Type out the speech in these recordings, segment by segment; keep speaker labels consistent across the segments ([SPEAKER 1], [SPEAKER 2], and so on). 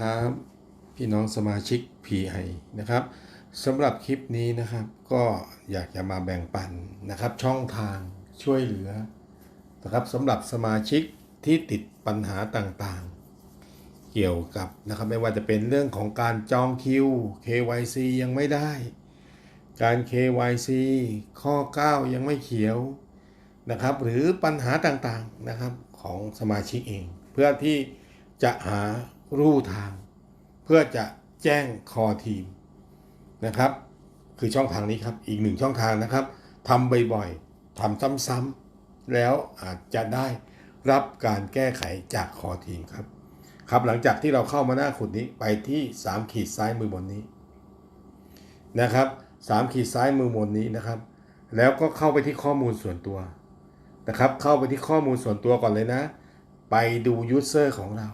[SPEAKER 1] ครับพี่น้องสมาชิก PI นะครับสำหรับคลิปนี้นะครับก็อยากจะมาแบ่งปันนะครับ ช่องทางช่วยเหลือนะครับสำหรับสมาชิกที่ติดปัญหาต่างๆ เกี่ยวกับนะครับไม่ว่าจะเป็นเรื่องของการจองคิว KYC ยังไม่ได้ การ KYC ข้อ 9 ยังไม่เขียวนะครับ หรือปัญหาต่างๆนะครับของสมาชิกเอง เพื่อที่จะหา รูทาง เพื่อจะแจ้งคอทีมนะครับ คือช่องทางนี้ครับ อีกหนึ่งช่องทางนะครับทำบ่อยๆทำซ้ำๆแล้วอาจจะได้รับการแก้ไขจากคอทีมครับ ครับหลังจากที่เราเข้ามาหน้าขุดนี้ไปที่ 3 ขีดซ้ายมือบนนี้นะครับ3ขีดซ้ายมือบนนี้นะครับ แล้วก็เข้าไปที่ข้อมูลส่วนตัวนะครับ เข้าไปที่ข้อมูลส่วนตัวก่อนเลยนะ ไปดูยูเซอร์ของเรา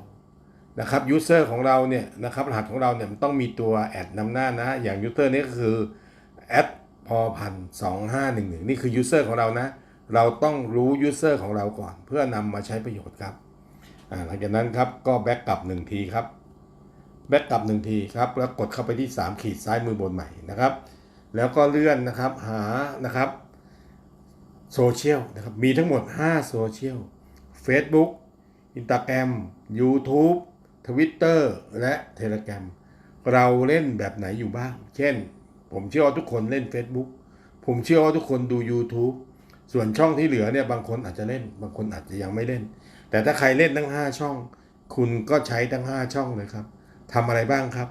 [SPEAKER 1] นะครับยูเซอร์ของเราเนี่ยนะครับรหัสของเราเนี่ยมันต้องมีตัวแอดนำหน้านะอย่างยูเซอร์นี้ก็คือแอดพอพันสองห้าหนึ่งหนึ่งนี่คือยูเซอร์ของเรานะ เราต้องรู้ยูเซอร์ของเราก่อน เพื่อนำมาใช้ประโยชน์ครับหลังจากนั้นครับก็แบ็กกลับหนึ่งทีครับแบ็กกลับหนึ่งทีครับแล้วกดเข้าไปที่ 3 ขีดซ้ายมือบนใหม่นะครับ แล้วก็เลื่อนนะครับหานะครับโซเชียลนะครับมีทั้งหมด 5 โซเชียล Facebook Instagram YouTube Twitter และ Telegram เราเล่นแบบไหนอยู่บ้าง เช่น ผมเชื่อว่าทุกคนเล่น Facebook ผมเชื่อว่าทุกคนดู YouTube ส่วนช่องที่เหลือเนี่ยบางคนอาจจะเล่น บางคนอาจจะยังไม่เล่น แต่ถ้าใครเล่นทั้ง 5 ช่อง คุณก็ใช้ทั้ง 5 ช่องเลยครับทำอะไรบ้างครับ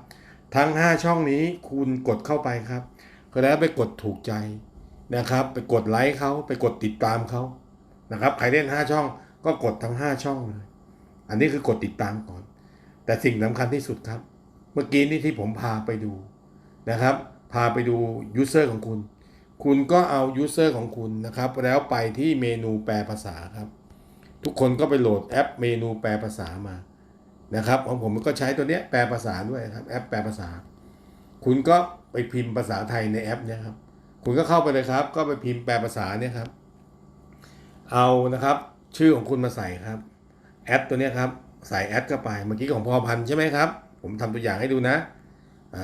[SPEAKER 1] ทั้ง 5 ช่องนี้คุณกดเข้าไปครับแล้วไปกดถูกใจนะครับ ไปกดไลค์เขาไปกดติดตามเขานะครับ ใครเล่น 5 ช่อง ก็กดทั้ง 5 ช่องเลย อันนี้คือกดติดตามก่อน แต่สิ่งสำคัญที่สุดครับ เมื่อกี้นี้ที่ผมพาไปดูนะครับ พาไปดูยูเซอร์ของคุณ คุณก็เอายูเซอร์ของคุณนะครับ แล้วไปที่เมนูแปลภาษาครับ ทุกคนก็ไปโหลดแอปเมนูแปลภาษามานะครับของผมก็ใช้ตัวเนี้ยแปลภาษาด้วยครับแอปแปลภาษา คุณก็ไปพิมพ์ภาษาไทยในแอปเนี้ยครับ คุณก็เข้าไปเลยครับ ก็ไปพิมพ์แปลภาษาเนี่ยครับ เอานะครับ ชื่อของคุณมาใส่ครับ แอดตัวเนี้ยครับ ใส่แอดเข้าไปเมื่อกี้ของพอพันใช่ไหมครับ ผมทำตัวอย่างให้ดูนะ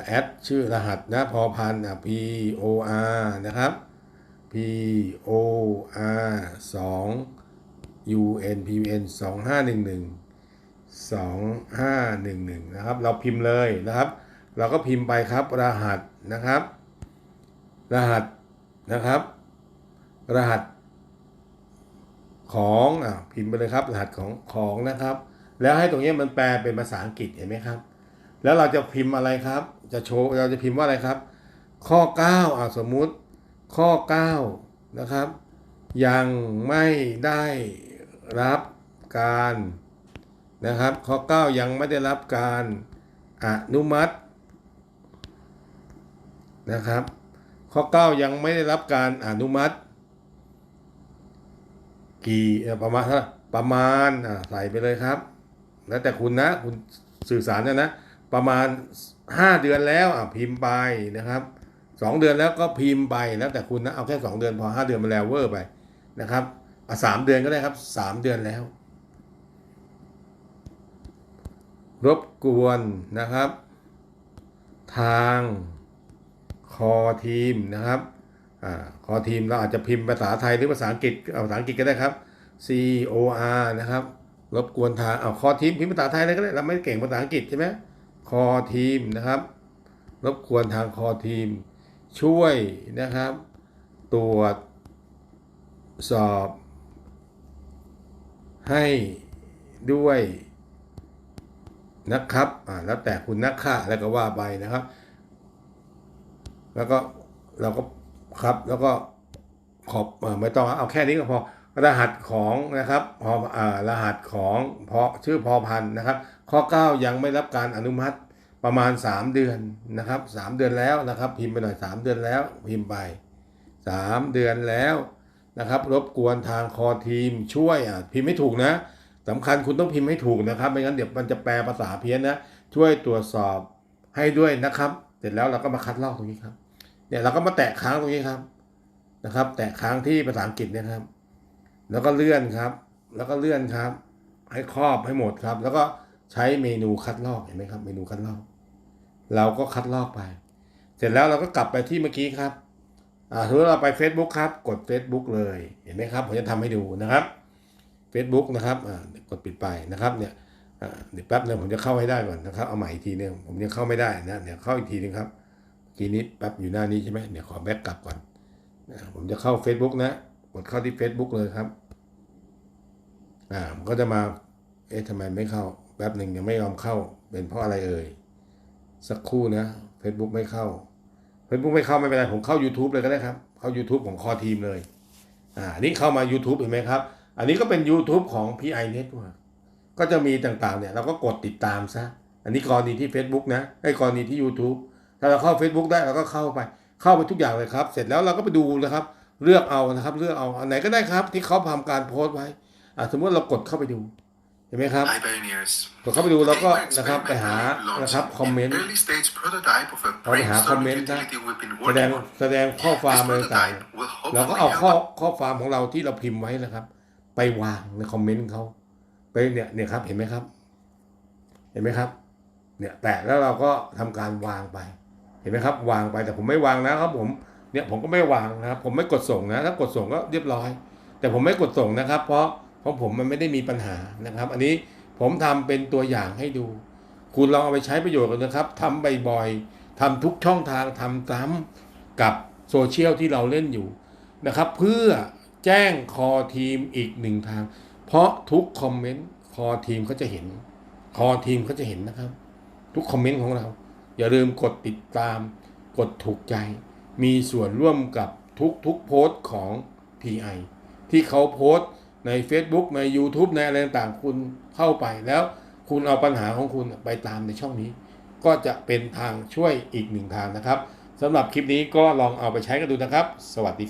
[SPEAKER 1] แอดชื่อรหัสนะพอพันอะ P O R นะครับ P O R 2 U N P U N 2 5 1 1 2 5 1 1นะครับ เราพิมพ์เลยนะครับ เราก็พิมพ์ไปครับรหัสนะครับ รหัสนะครับ รหัสของอะพิมพ์ไปเลยครับ รหัสของของนะครับ แล้วให้ตรงนี้มันแปลเป็นภาษาอังกฤษเห็นไหมครับ แล้วเราจะพิมพ์อะไรครับ จะโชว์เราจะพิมพ์ว่าอะไรครับ ข้อ 9อะสมมุติข้อ 9 นะครับ ยังไม่ได้รับการนะครับ ข้อ 9 ยังไม่ได้รับการอนุมัตินะครับ ข้อ 9 ยังไม่ได้รับการอนุมัติ กี่ประมาณประมาณใส่ไปเลยครับ แล้วแต่คุณนะ คุณสื่อสารนะนะ ประมาณ 5 เดือนแล้วอะพิมพ์ไปนะครับสองเดือนแล้วก็พิมพ์ไปแล้วแต่คุณนะเอาแค่ 2 เดือนพอ 5 เดือนมันแล้วเวอร์ไปนะครับอะสามเดือนก็ได้ครับ 3 เดือนแล้ว รบกวนนะครับ ทางคอทีมนะครับอ่าคอทีมเราอาจจะพิมพ์ภาษาไทยหรือภาษาอังกฤษเอาภาษาอังกฤษก็ได้ครับ C O R นะครับ รบกวนทางเอาคอทีมพิมพ์ภาษาไทยอะไรก็ได้เราไม่เก่งภาษาอังกฤษใช่ไหมคอทีมนะครับ รบกวนทางคอทีม ช่วยนะครับ ตรวจสอบ ให้ด้วยนะครับอ่าแล้วแต่คุณนักข่าแล้วก็ว่าไปนะครับ แล้วก็เราก็ครับแล้วก็ขอบไม่ต้องเอาแค่นี้ก็พอ รหัสของนะครับพอรหัสของพอชื่อพอพันนะครับ ข้อ 9 ยังไม่รับการอนุมัติประมาณ 3 เดือนนะครับ3เดือนแล้วนะครับ พิมพ์ไปหน่อย 3 เดือนแล้วพิมพ์ไป 3 เดือนแล้วนะครับ รบกวนทางคอทีมช่วยอะพิมพ์ไม่ถูกนะสำคัญคุณต้องพิมพ์ให้ถูกนะครับ ไม่งั้นเดี๋ยวมันจะแปลภาษาเพี้ยนนะช่วยตรวจสอบให้ด้วยนะครับ เสร็จแล้วเราก็มาคัดลอกตรงนี้ครับเนี่ยเราก็มาแตะค้างตรงนี้ครับนะครับ แตะค้างที่ภาษาอังกฤษเนะครับ แล้วก็เลื่อนครับ แล้วก็เลื่อนครับ ให้ครอบให้หมดครับ แล้วก็ใช้เมนูคัดลอกเห็นไหมครับ เมนูคัดลอก เราก็คัดลอกไป เสร็จแล้วเราก็กลับไปที่เมื่อกี้ครับอ่าถ้าเราไป Facebook ครับ กด Facebook เลยเห็นไหมครับผมจะทำให้ดูนะครับ Facebook นะครับอ่ากดปิดไปนะครับเนี่ยเดี๋ยวแป๊บนึงผมจะเข้าให้ได้ก่อนนะครับ เอาใหม่อีกทีนึงผมยังเข้าไม่ได้นะเดี๋ยวเข้าอีกทีนึงครับกีนี้แป๊บอยู่หน้านี้ใช่ไหมเดี๋ยวขอแบ็กกลับก่อนผมจะเข้า Facebook นะ ดเข้าที่ Facebook เลยครับ อ่าผมก็จะมา เอ๊ะทำไมไม่เข้าแป๊บหนึ่งยังไม่ยอมเข้า เป็นเพราะอะไรเอ่ย สักครู่นะ Facebook ไม่เข้า Facebook ไม่เข้าไม่เป็นไร ผมเข้า YouTube เลยก็ได้ครับ เข้า YouTube ของคอทีมเลย อ่าอันนี้เข้ามา YouTube เห็นไหมครับ อันนี้ก็เป็น YouTube ของ PI Network ก็จะมีต่างๆเนี่ยเราก็กดติดตามซะ อันนี้กรณีที่ Facebook นะไอ้กรณีที่ YouTube ถ้าเราเข้า Facebook ได้เราก็เข้าไป เข้าไปทุกอย่างเลยครับ เสร็จแล้วเราก็ไปดูนะครับ เลือกเอานะครับ เลือกเอาอันไหนก็ได้ครับ ที่เขาทำการโพสต์ไว้อ่าสมมติเรากดเข้าไปดูเห็นไหมครับ
[SPEAKER 2] Hi Pioneers.
[SPEAKER 1] กดเข้าไปดูแล้วก็
[SPEAKER 2] Today we're
[SPEAKER 1] นะครับไปหา
[SPEAKER 2] experimentally
[SPEAKER 1] นะครับ
[SPEAKER 2] launching
[SPEAKER 1] คอมเมน
[SPEAKER 2] an
[SPEAKER 1] ต์
[SPEAKER 2] early stage prototype of a
[SPEAKER 1] เราไปหาคอมเมน
[SPEAKER 2] brainstorming
[SPEAKER 1] ต์นะ
[SPEAKER 2] utility we've been
[SPEAKER 1] แสดง
[SPEAKER 2] working on.
[SPEAKER 1] แสดงข้อความอะไร
[SPEAKER 2] This
[SPEAKER 1] ต่าง
[SPEAKER 2] prototype will
[SPEAKER 1] ๆเราก็
[SPEAKER 2] hopefully
[SPEAKER 1] เอาข้อ
[SPEAKER 2] help
[SPEAKER 1] ข้อความของเราที่เราพิมพ์ไว้นะครับ ไปวางในคอมเมนต์เขาไปเนี่ยเนี่ยครับเห็นไหมครับ เห็นไหมครับ เนี่ยแตะแล้วเราก็ทำการวางไป เห็นไหมครับ วางไปแต่ผมไม่วางนะครับ ผม เนี่ยผมก็ไม่วางนะครับ ผมไม่กดส่งนะถ้ากดส่งก็เรียบร้อย แต่ผมไม่กดส่งนะครับ เพราะเพราะผมมันไม่ได้มีปัญหานะครับ อันนี้ผมทำเป็นตัวอย่างให้ดู คุณลองเอาไปใช้ประโยชน์กันนะครับทำบ่อยๆทำทุกช่องทางทำซ้ำกับโซเชียลที่เราเล่นอยู่นะครับ เพื่อแจ้งคอทีมอีกหนึ่งทาง เพราะทุกคอมเมนต์คอทีมเขาจะเห็น คอทีมเขาจะเห็นนะครับ ทุกคอมเมนต์ของเรา อย่าลืมกดติดตาม กดถูกใจ มีส่วนร่วมกับทุกทุกโพสต์ของ PI ที่เขาโพสต์ใน Facebook ใน YouTube ในอะไรต่างๆคุณเข้าไปแล้ว คุณเอาปัญหาของคุณไปตามในช่องนี้ ก็จะเป็นทางช่วยอีกหนึ่งทางนะครับสำหรับคลิปนี้ก็ลองเอาไปใช้กันดูนะครับ สวัสดีครับ